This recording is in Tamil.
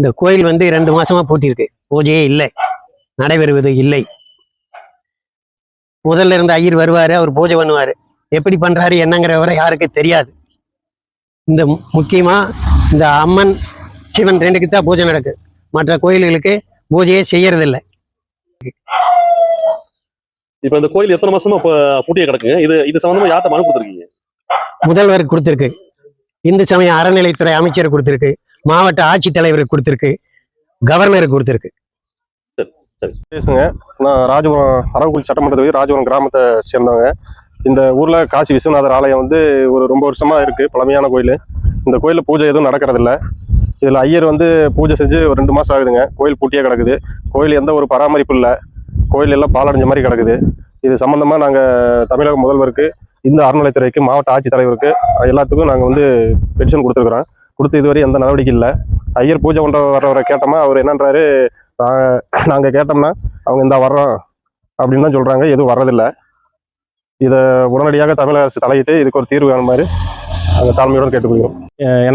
இந்த கோயில் வந்து ரெண்டு மாசமா பூட்டியிருக்கு. பூஜையே இல்லை. நடைபெறுவது இல்லை. முதல்ல இருந்த ஐயர் வருவாரு அவர் பூஜை பண்ணுவாரு. எப்படி பண்றாரு என்னங்கிறவரை யாருக்கு தெரியாது. இந்த முக்கியமா இந்த அம்மன் சிவன் ரெண்டுக்கு தான் பூஜை நடக்கு. மற்ற கோயில்களுக்கு பூஜையே செய்யறதில்லை. இப்ப இந்த கோயில் எத்தனை மாசமா பூட்டியே கிடக்குங்க? இது இது சம்பந்தமா யார்ட்ட மனு கொடுத்துருக்கீங்க? முதல்வர் கொடுத்திருக்கு. இந்து சமய அறநிலைத்துறை அமைச்சர் கொடுத்திருக்கு. மாவட்ட ஆட்சித்தலைவருக்கு கொடுத்துருக்கு கவர்னருக்கு கொடுத்துருக்கு. பேசுங்க. நான் ராஜபுரம் அரவக்குடி சட்டமன்ற தொகுதி ராஜபுரம் கிராமத்தை சேர்ந்தவங்க. இந்த ஊரில் காசி விஸ்வநாதர் ஆலயம் வந்து ஒரு ரொம்ப வருஷமாக இருக்குது பழமையான கோயில். இந்த கோயிலில் பூஜை எதுவும் நடக்கிறதில்ல. இதில் ஐயர் வந்து பூஜை செஞ்சு ஒரு ரெண்டு மாதம் ஆகுதுங்க. கோயில் பூட்டியே கிடக்குது. கோயில் எந்த ஒரு பராமரிப்பு இல்லை. கோயில் எல்லாம் பாலடைஞ்ச மாதிரி கிடக்குது. இது சம்மந்தமாக நாங்கள் தமிழக முதல்வருக்கு இந்த அறநிலைத்துறைக்கு மாவட்ட ஆட்சித்தலைவருக்கு எல்லாத்துக்கும் நாங்கள் வந்து பென்ஷன் கொடுத்துருக்குறோம். கொடுத்து இதுவரை எந்த நடவடிக்கை இல்லை. ஐயர் பூஜை கொண்ட வர்றவரை கேட்டோமா அவர் என்னன்றாரு நாங்கள் கேட்டோம்னா அவங்க இந்த வர்றோம் அப்படின்னு தான் சொல்கிறாங்க எதுவும் வர்றதில்லை. இதை உடனடியாக தமிழக அரசு தலையிட்டு இதுக்கு ஒரு தீர்வு வேணுமாறு நாங்கள் தாழ்மையுடன் கேட்டுக்கொள்கிறோம்.